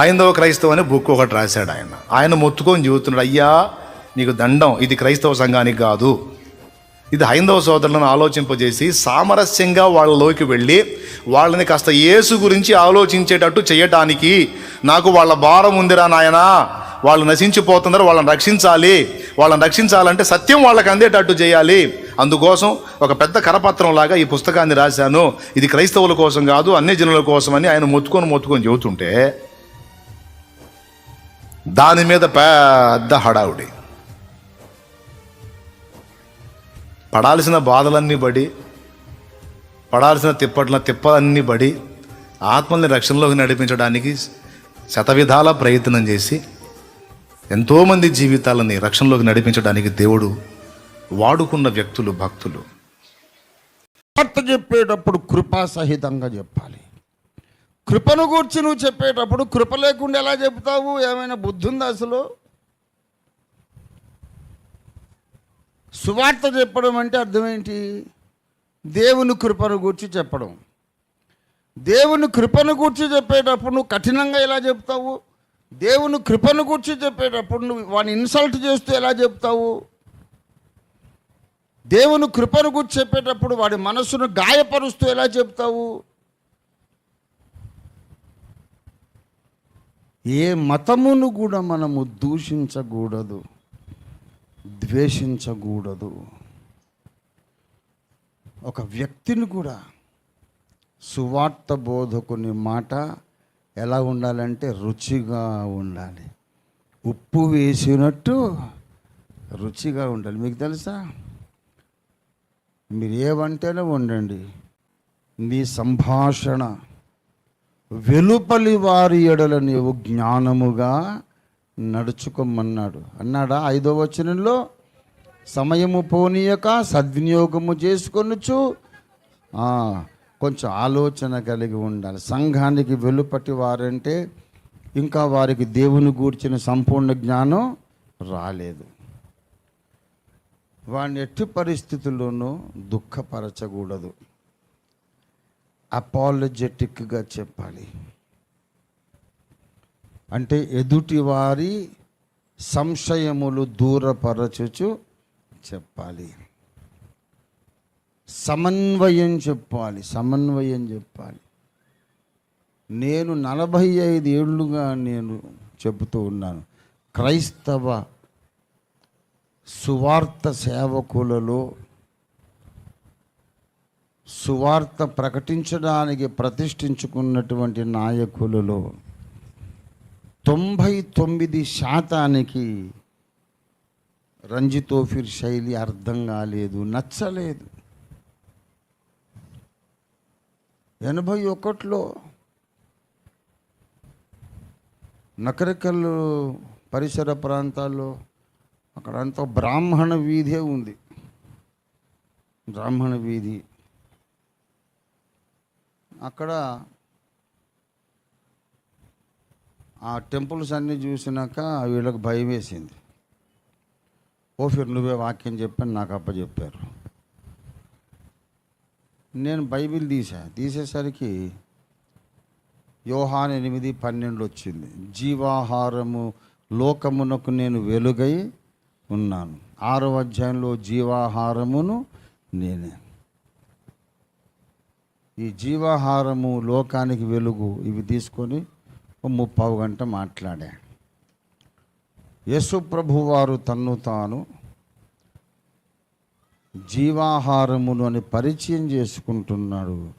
హైందవ క్రైస్తవ అని బుక్ ఒకటి రాశాడు ఆయన. ఆయన మొత్తుకొని చెబుతున్నాడు అయ్యా నీకు దండం. ఇది క్రైస్తవ సంఘానికి కాదు. ఇది హైందవ సోదరులను ఆలోచింపజేసి సామరస్యంగా వాళ్ళలోకి వెళ్ళి వాళ్ళని కాస్త యేసు గురించి ఆలోచించేటట్టు చేయటానికి నాకు వాళ్ళ భారం ఉందిరా నాయనా. వాళ్ళు నశించిపోతున్నారు వాళ్ళని రక్షించాలి. వాళ్ళని రక్షించాలంటే సత్యం వాళ్ళకి అందేటట్టు చేయాలి. అందుకోసం ఒక పెద్ద కరపత్రం లాగా ఈ పుస్తకాన్ని రాశాను. ఇది క్రైస్తవుల కోసం కాదు అన్ని జనుల కోసం అని ఆయన మొత్తుకొని మొత్తుకొని చెబుతుంటే దాని మీద పెద్ద హడావుడి. పడాల్సిన బాధలన్నీ పడి పడాల్సిన తిప్పట్ల తిప్పలన్నీ పడి ఆత్మల్ని రక్షణలోకి నడిపించడానికి శతవిధాల ప్రయత్నం చేసి ఎంతోమంది జీవితాలని రక్షణలోకి నడిపించడానికి దేవుడు వాడుకున్న వ్యక్తులు భక్తులు. చెప్పేటప్పుడు కృపా సహితంగా చెప్పాలి. కృపను గూర్చి నువ్వు చెప్పేటప్పుడు కృప లేకుండా ఎలా చెప్తావు ఏమైనా బుద్ధి ఉందా అసలు? సువార్త చెప్పడం అంటే అర్థం ఏంటి? దేవుని కృపను గూర్చి చెప్పడం. దేవుని కృపను గూర్చి చెప్పేటప్పుడు నువ్వు కఠినంగా ఎలా చెప్తావు దేవుని కృపను గూర్చి చెప్పేటప్పుడు నువ్వు వాడిని ఇన్సల్ట్ చేస్తూ ఎలా చెప్తావు దేవుని కృపను గురించి చెప్పేటప్పుడు వాడి మనస్సును గాయపరుస్తూ ఎలా చెప్తావు ఏ మతమును కూడా మనము దూషించకూడదు ద్వేషించకూడదు. ఒక వ్యక్తిని కూడా సువార్త బోధకుని మాట ఎలా ఉండాలంటే రుచిగా ఉండాలి. ఉప్పు వేసినట్టు రుచిగా ఉండాలి. మీకు తెలుసా? మీరు ఏ వంటైనా వండండి. సంభాషణ వెలుపలి వారి ఎడల నీవు జ్ఞానముగా నడుచుకోమన్నాడు. అన్నాడా? ఐదో వచనంలో సమయము పోనీయక సద్వినియోగము చేసుకొనొచ్చు కొంచెం ఆలోచన కలిగి ఉండాలి. సంఘానికి వెలుపటి వారంటే ఇంకా వారికి దేవుని గూర్చిన సంపూర్ణ జ్ఞానం రాలేదు. వాడిని ఎట్టి పరిస్థితుల్లోనూ దుఃఖపరచకూడదు. అపాలజెటిక్గా చెప్పాలి. అంటే ఎదుటి వారి సంశయములు దూరపరచుచు చెప్పాలి. సమన్వయం చెప్పాలి సమన్వయం చెప్పాలి. నేను నలభై ఐదు ఏళ్ళుగా నేను చెబుతూ ఉన్నాను క్రైస్తవ సువార్త సేవకులలో సువార్త ప్రకటించడానికి ప్రతిష్ఠించుకున్నటువంటి నాయకులలో తొంభై తొమ్మిది శాతానికి రంజితోఫిర్ శైలి అర్థం కాలేదు నచ్చలేదు. ఎనభై ఒకటిలో నకరికల్లు పరిసర ప్రాంతాల్లో అక్కడంతా బ్రాహ్మణ వీధే ఉంది. బ్రాహ్మణ వీధి అక్కడ ఆ టెంపుల్స్ అన్నీ చూసినాక వీళ్ళకి భయం వేసింది. ఓఫీర్ నువ్వే వాక్యం చెప్పని నాకు అప్పచెప్పారు. నేను బైబిల్ తీసా. తీసేసరికి యోహాన్ ఎనిమిది పన్నెండు వచ్చింది. జీవాహారము లోకమునకు నేను వెలుగై ఉన్నాను. ఆరో అధ్యాయంలో జీవాహారమును నేనే. ఈ జీవాహారము లోకానికి వెలుగు ఇవి తీసుకొని ముప్పావు గంట మాట్లాడా. యశుప్రభు వారు తన్ను తాను జీవాహారమును అని పరిచయం చేసుకుంటున్నాడు.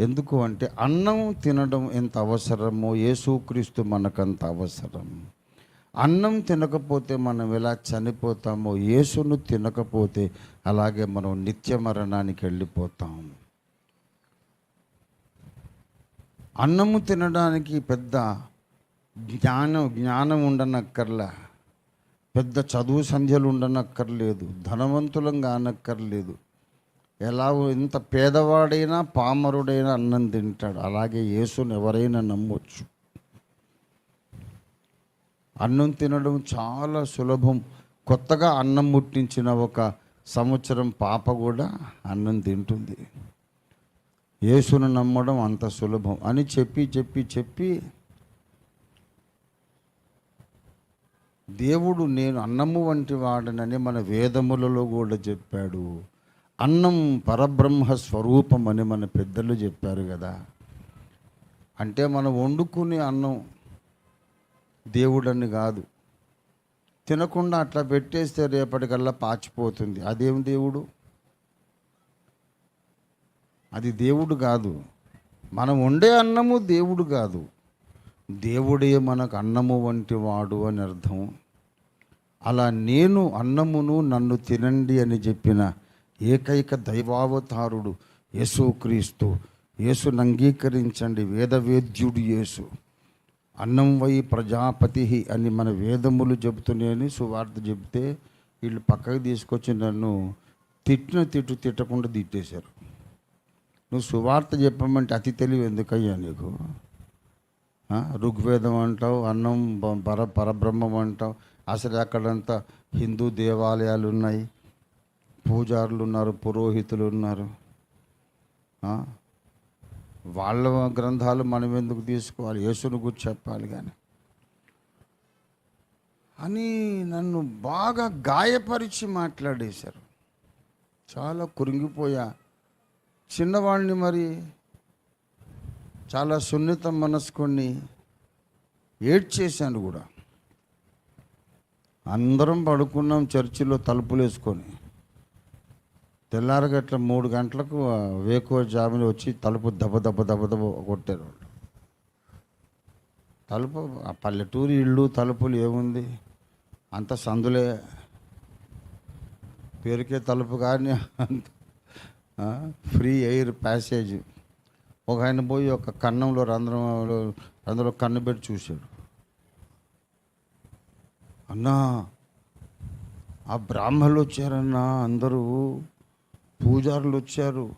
ఎందుకు అంటే అన్నం తినడం ఎంత అవసరమో యేసుక్రీస్తు మనకంత అవసరం. అన్నం తినకపోతే మనం ఎలా చనిపోతామో యేసును తినకపోతే అలాగే మనం నిత్య మరణానికి వెళ్ళిపోతాం. అన్నము తినడానికి పెద్ద జ్ఞానం జ్ఞానం ఉండనక్కర్లా. పెద్ద చదువు సంధ్యలు ఉండనక్కర్లేదు. ధనవంతులం కానక్కర్లేదు. ఎలా ఎంత పేదవాడైనా పామరుడైనా అన్నం తింటాడు. అలాగే యేసును ఎవరైనా నమ్మొచ్చు. అన్నం తినడం చాలా సులభం. కొత్తగా అన్నం ముట్టించిన ఒక సంవత్సరం పాప కూడా అన్నం తింటుంది. యేసును నమ్మడం అంత సులభం అని చెప్పి చెప్పి చెప్పి దేవుడు నేను అన్నము వంటి వాడనని మన వేదములలో కూడా చెప్పాడు. అన్నం పరబ్రహ్మ స్వరూపం అని మన పెద్దలు చెప్పారు కదా. అంటే మనం వండుకునే అన్నం దేవుడని కాదు. తినకుండా అట్లా పెట్టేస్తే రేపటికల్లా పాచిపోతుంది. అదేం దేవుడు? అది దేవుడు కాదు. మనం వండే అన్నము దేవుడు కాదు. దేవుడే మనకు అన్నము వంటి వాడు అని అర్థం. అలా నేను అన్నమును నన్ను తినండి అని చెప్పిన ఏకైక దైవావతారుడు యేసుక్రీస్తు. యేసును అంగీకరించండి. వేదవేద్యుడు యేసు. అన్నం వై ప్రజాపతి అని మన వేదములు చెబుతున్నాయని సువార్త చెబితే వీళ్ళు పక్కకు తీసుకొచ్చి నన్ను తిట్టిన తిట్టు తిట్టకుండా తిట్టేశారు. నువ్వు సువార్త చెప్పమంటే అతి తెలివి ఎందుకయ్యా నీకు? ఋగ్వేదం అంటావు అన్నం పర పరబ్రహ్మం అంటావు. అసలు అక్కడంతా హిందూ దేవాలయాలు ఉన్నాయి. పూజారులు ఉన్నారు పురోహితులు ఉన్నారు. వాళ్ళ గ్రంథాలు మనం ఎందుకు తీసుకోవాలి? యేసును గురించి చెప్పాలి కానీ అని నన్ను బాగా గాయపరిచి మాట్లాడేశారు. చాలా కురింగిపోయా. చిన్నవాడిని మరి చాలా సున్నిత మనసుకొని ఏడ్చేశాను కూడా. అందరం పడుకున్నాం చర్చిలో తలుపులు వేసుకొని తెల్లారగట్ల మూడు గంటలకు వేకో వేకువ వచ్చి తలుపు దెబ్బ దెబ్బ దెబ్బ దెబ్బ కొట్టారు వాళ్ళు తలుపు ఆ పల్లెటూరు ఇళ్ళు తలుపులు ఏముంది? అంత సందులే. పేరుకే తలుపు కానీ అంత ఫ్రీ ఎయిర్ ప్యాసేజ్. ఒక ఆయన పోయి ఒక కన్నంలో రంధ్రంలో రంధ్రంలో కన్ను పెట్టి చూశాడు. అన్నా ఆ బ్రాహ్మణులు వచ్చారన్నా అందరూ పూజారులు వచ్చారు.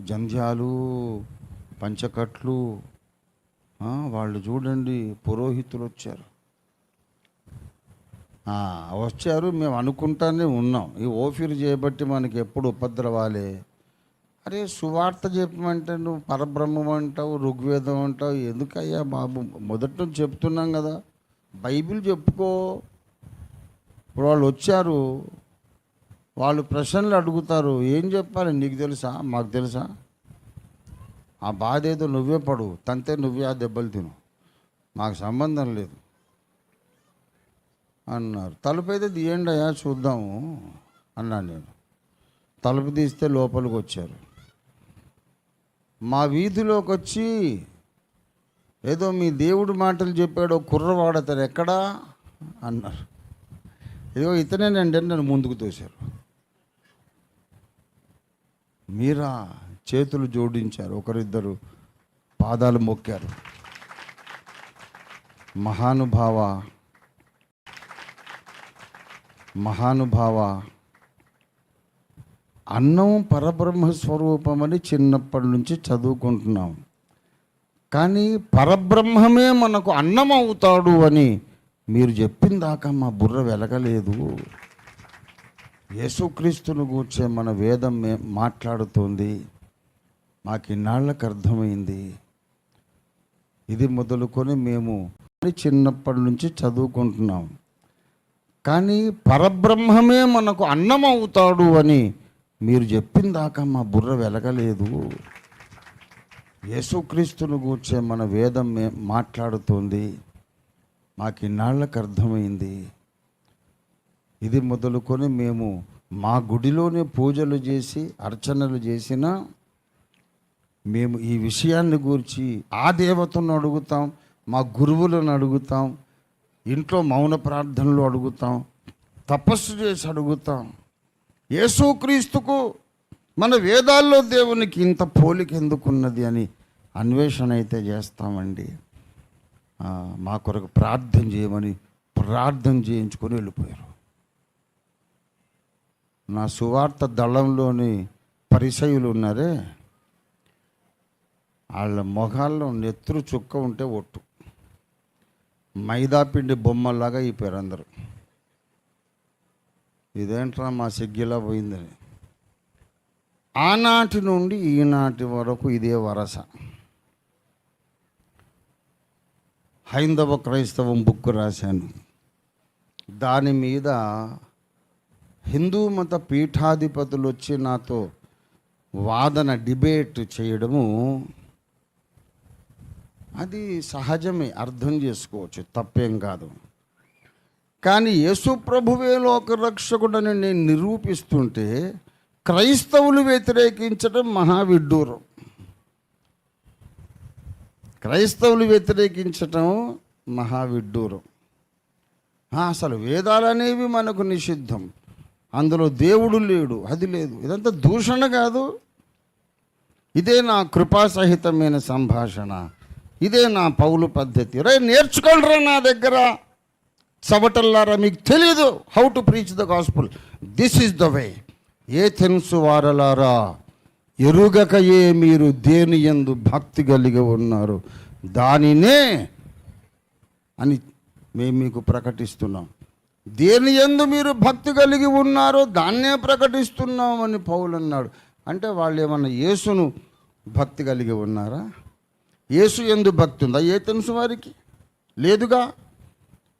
జంధ్యాలు పంచకట్లు వాళ్ళు చూడండి పురోహితులు వచ్చారు. వచ్చారు మేము అనుకుంటానే ఉన్నాం. ఈ ఓఫీర్ చేయబట్టి మనకి ఎప్పుడు ఉపద్రవాలే. అరే సువార్త చెప్పమంటే నువ్వు పరబ్రహ్మం అంటావు ఋగ్వేదం అంటావు ఎందుకయ్యా బాబు? మొదటి నుంచి చెప్తున్నాం కదా. బైబిల్ చెప్పుకో. ఇప్పుడు వాళ్ళు వచ్చారు. వాళ్ళు ప్రశ్నలు అడుగుతారు ఏం చెప్పాలి? నీకు తెలుసా? మాకు తెలుసా? ఆ బాధ ఏదో నువ్వే పడు. తంతే నువ్వే ఆ దెబ్బలు తిను. మాకు సంబంధం లేదు. అన్నారు. తలుపు అయితే తీయండి అయ్యా చూద్దాము అన్నాను నేను. తలుపు తీస్తే లోపలికి వచ్చారు. మా వీధిలోకి వచ్చి ఏదో మీ దేవుడు మాటలు చెప్పాడు కుర్రవాడతారు ఎక్కడా? అన్నారు. ఏదో ఇతనేనండి అని నన్ను ముందుకు తోశారు. మీరా చేతులు జోడించారు. ఒకరిద్దరు పాదాలు మొక్కారు. మహానుభావ మహానుభావ అన్నం పరబ్రహ్మ స్వరూపమని చిన్నప్పటి నుంచి చదువుకుంటున్నాం. కానీ పరబ్రహ్మమే మనకు అన్నం అవుతాడు అని మీరు చెప్పిందాకా మా బుర్ర వెలగలేదు. యేసుక్రీస్తును గూర్చే మన వేదం మే- మాట్లాడుతోంది. మాకు ఇన్నాళ్ళకు అర్థమైంది. ఇది మొదలుకొని మేము చిన్నప్పటి నుంచి చదువుకుంటున్నాం. కానీ పరబ్రహ్మమే మనకు అన్నం అవుతాడు అని మీరు చెప్పిందాకా మా బుర్ర వెలగలేదు. యేసుక్రీస్తును గూర్చే మన వేదం మే- మాట్లాడుతోంది. మాకు ఇన్నాళ్ళకు అర్థమైంది. ఇది మొదలుకొని మేము మా గుడిలోనే పూజలు చేసి అర్చనలు చేసిన మేము ఈ విషయాన్ని గురించి ఆ దేవతను అడుగుతాం మా గురువులను అడుగుతాం ఇంట్లో మౌన ప్రార్థనలు అడుగుతాం తపస్సు చేసి అడుగుతాం. యేసుక్రీస్తుకు మన వేదాల్లో దేవునికి ఇంత పోలిక ఎందుకున్నది అని అన్వేషణ అయితే చేస్తామండి. మా కొరకు ప్రార్థన చేయమని ప్రార్థన చేయించుకొని వెళ్ళిపోయారు. నా సువార్త దళంలోని పరిసయులు ఉన్నారే? వాళ్ళ మొఖాల్లో నెత్తురు చుక్క ఉంటే ఒట్టు. మైదాపిండి బొమ్మలాగా అయిపోయారు అందరూ. ఇదేంట్రా మా సిగ్గిలా పోయిందని. ఆనాటి నుండి ఈనాటి వరకు ఇదే వరస. హైందవ క్రైస్తవం బుక్ రాశాను. దాని మీద హిందూ మత పీఠాధిపతులు వచ్చి నాతో వాదన డిబేట్ చేయడము అది సహజమే అర్థం చేసుకోవచ్చు తప్పేం కాదు. కానీ యేసు ప్రభువే లోక రక్షకుడని నేను నిరూపిస్తుంటే క్రైస్తవులు వ్యతిరేకించడం మహావిడ్డూరం. క్రైస్తవులు వ్యతిరేకించటం మహావిడ్డూరం. అసలు వేదాలు అనేవి మనకు నిషిద్ధం. అందులో దేవుడు లేడు అది లేదు. ఇదంతా దూషణ కాదు. ఇదే నా కృపాసహితమైన సంభాషణ. ఇదే నా పౌలు పద్ధతి. రే నేర్చుకోండిరా నా దగ్గర. చవటల్లారా మీకు తెలీదు how to preach the gospel this is the way ఏ తెలుసు వారలారా ఎరుగకయే మీరు దేని ఎందు భక్తి కలిగి ఉన్నారు? దానినే అని మేము మీకు ప్రకటిస్తున్నాం. దేని ఎందు మీరు భక్తి కలిగి ఉన్నారో దాన్నే ప్రకటిస్తున్నామని పౌలు అన్నాడు. అంటే వాళ్ళు ఏమన్నా యేసును భక్తి కలిగి ఉన్నారా? యేసు ఎందు భక్తి ఉందా? ఏ తెలుసు వారికి? లేదుగా?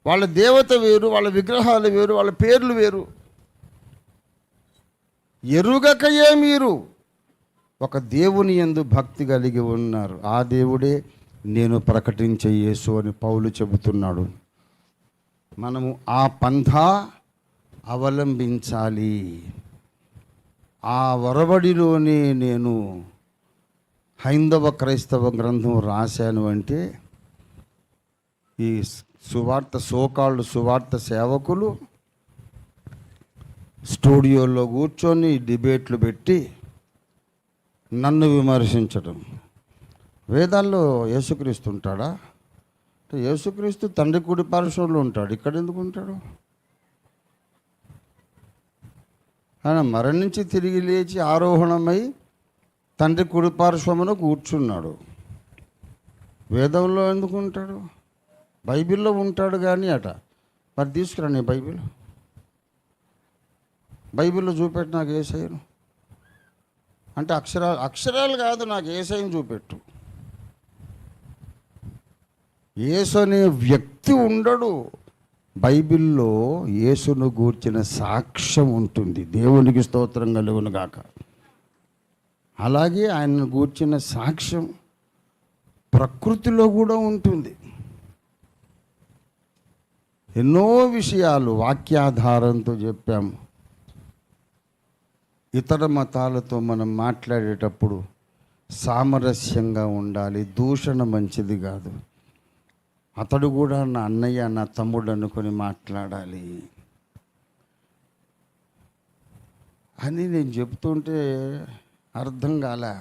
వాళ్ళ దేవత వేరు వాళ్ళ విగ్రహాలు వేరు వాళ్ళ పేర్లు వేరు. ఎరుగకయే మీరు? ఒక దేవుని ఎందు భక్తి కలిగి ఉన్నారు. ఆ దేవుడే నేను ప్రకటించే యేసు అని పౌలు చెబుతున్నాడు. మనము ఆ పంథా అవలంబించాలి. ఆ వరబడిలోనే నేను హైందవ క్రైస్తవ గ్రంథం రాశాను అంటే ఈ సువార్త సోకాళ్ళు సువార్త సేవకులు స్టూడియోలో కూర్చొని డిబేట్లు పెట్టి నన్ను విమర్శించడం. వేదాల్లో యేసుక్రీస్తు ఉంటాడా? అంటే యేసుక్రీస్తు తండ్రి కుడి పార్శ్వంలో ఉంటాడు. ఇక్కడ ఎందుకు ఉంటాడు? ఆయన మరణించి తిరిగి లేచి ఆరోహణమై తండ్రి కుడి పార్శ్వమున కూర్చున్నాడు. వేదంలో ఎందుకు ఉంటాడు? బైబిల్లో ఉంటాడు కానీ అట. మరి తీసుకురా నీ బైబిల్. బైబిల్లో చూపెట్టు నాకు ఏసైను అంటే అక్షరాలు అక్షరాలు కాదు నాకు ఏసైని చూపెట్టు. యేసు అనే వ్యక్తి ఉండడు. బైబిల్లో యేసును గూర్చిన సాక్ష్యం ఉంటుంది. దేవునికి స్తోత్రం కలుగును గాక. అలాగే ఆయన గూర్చిన సాక్ష్యం ప్రకృతిలో కూడా ఉంటుంది. ఎన్నో విషయాలు వాక్యాధారంతో చెప్పాము. ఇతర మతాలతో మనం మాట్లాడేటప్పుడు సామరస్యంగా ఉండాలి. దూషణ మంచిది కాదు. అతడు కూడా నా అన్నయ్య నా తమ్ముడు అనుకొని మాట్లాడాలి అని నేను చెప్తుంటే అర్థం కాలే.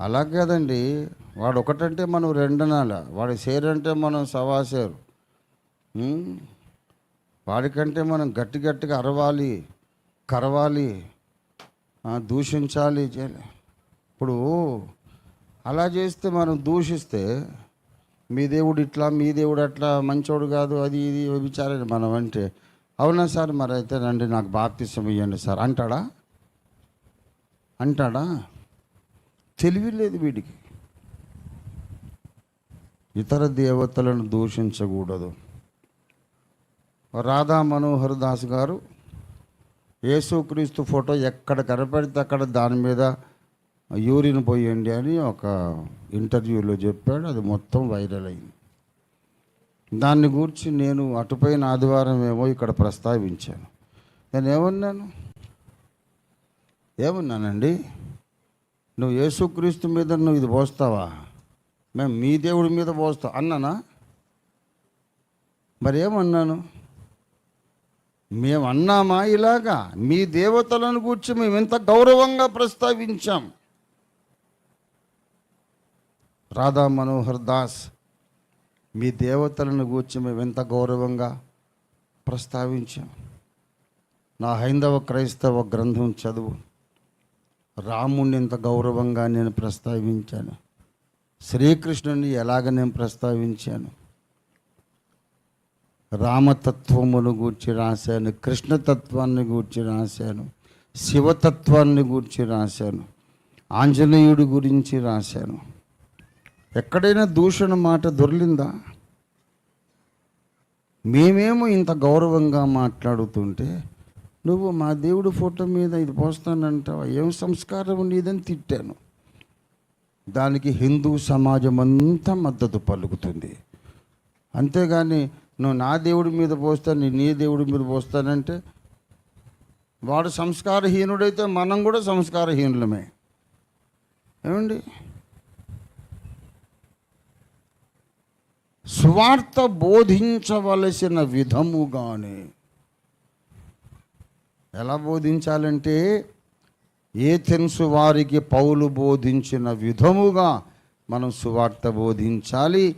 అలా కాదండి. వాడు ఒకటంటే మనం రెండనాల. వాడి సేరంటే మనం సవాసేరు. వాడికంటే మనం గట్టి గట్టిగా అరవాలి కరవాలి దూషించాలి. ఇప్పుడు అలా చేస్తే మనం దూషిస్తే మీ దేవుడు ఇట్లా మీ దేవుడు అట్లా మంచోడు కాదు అది ఇది విచారణ మనం అంటే అవునా సార్? మరి అయితే రండి నాకు బాప్తిసం ఇవ్వండి సార్. అంటాడా? అంటాడా? తెలివి లేదు వీడికి. ఇతర దేవతలను దూషించకూడదు. రాధా మనోహర్ దాస్ గారు యేసుక్రీస్తు ఫోటో ఎక్కడ కనపడితే అక్కడ దాని మీద యూరిన్ పోయండి అని ఒక ఇంటర్వ్యూలో చెప్పాడు. అది మొత్తం వైరల్ అయింది. దాన్ని గురించి నేను అటుపైన ఆదివారం ఏమో ఇక్కడ ప్రస్తావించాను. నేను ఏమన్నాను? ఏమన్నానండి? నువ్వు యేసుక్రీస్తు మీద నువ్వు ఇది పోస్తావా? మేము మీ దేవుడి మీద పోస్తావు అన్నానా? మరి ఏమన్నాను మేము అన్నామా ఇలాగా? మీ దేవతలను కూర్చి మేము ఎంత గౌరవంగా ప్రస్తావించాం. రాధా మనోహర్ దాస్ మీ దేవతలను గూర్చి మేము ఎంత గౌరవంగా ప్రస్తావించాం. నా హైందవ క్రైస్తవ గ్రంథం చదువు. రాముణ్ణి ఎంత గౌరవంగా నేను ప్రస్తావించాను. శ్రీకృష్ణుని ఎలాగ నేను ప్రస్తావించాను? రామతత్వమును గూర్చి రాశాను కృష్ణతత్వాన్ని గూర్చి రాశాను శివతత్వాన్ని గూర్చి రాశాను ఆంజనేయుడి గురించి రాశాను. ఎక్కడైనా దూషణ మాట దొరిలిందా? మేమేమో ఇంత గౌరవంగా మాట్లాడుతుంటే నువ్వు మా దేవుడు ఫోటో మీద ఇది పోస్తానంటావు? ఏం సంస్కారం నీదని తిట్టాను. దానికి హిందూ సమాజం అంతా మద్దతు పలుకుతుంది. అంతేగాని నువ్వు నా దేవుడి మీద పోస్తాను నేను నీ దేవుడి మీద పోస్తానంటే వాడు సంస్కారహీనుడైతే మనం కూడా సంస్కారహీనులమే. ఏమండి? స్వార్థ బోధించవలసిన విధముగానే. ఎలా బోధించాలంటే ఏ తెలుసు వారికి పౌలు బోధించిన విధముగా మనం సువార్త బోధించాలి